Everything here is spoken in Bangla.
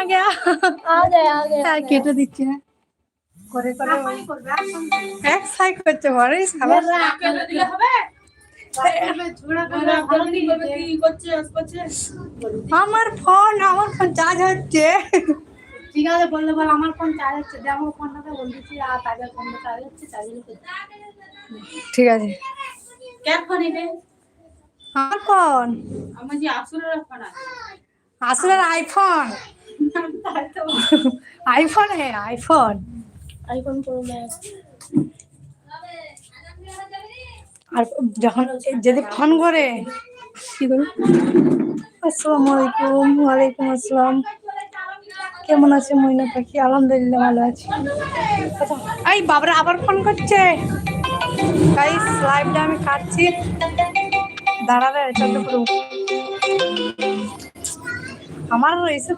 ফোন আ গয়া आ गए आ गए হ্যাঁ কেটে দিচ্ছে হ্যাঁ করে করে এক সাই করছে ঘরে সারা আমার ফোন আমার ফোন চার্জ হচ্ছে ঠিক আছে বললে বল আমার ফোন চার্জ হচ্ছে দে আমার ফোনটাতে বল দিচ্ছি আর তাদের ফোনটা চার্জ হচ্ছে চার্জ হচ্ছে ঠিক আছে ক্যাব ফোন এটা আমার ফোন আমার যে আসুরের ফোন আছে আসলে আইফোন আইফোন হ্যাঁ আইফোন আইফোন প্রো ম্যাক্স আর যখন যদি ফোন করে কি করে আসসালামু আলাইকুম ওয়ালাইকুম আসসালাম। কেমন আছে মইনা পাখি? আলহামদুলিল্লাহ ভালো আছি। এই বাবরা আবার ফোন করছে। গাইস লাইভটা আমি কাটছি। দাঁড়ালে চন্দ্রপুর আমার প্রবলেম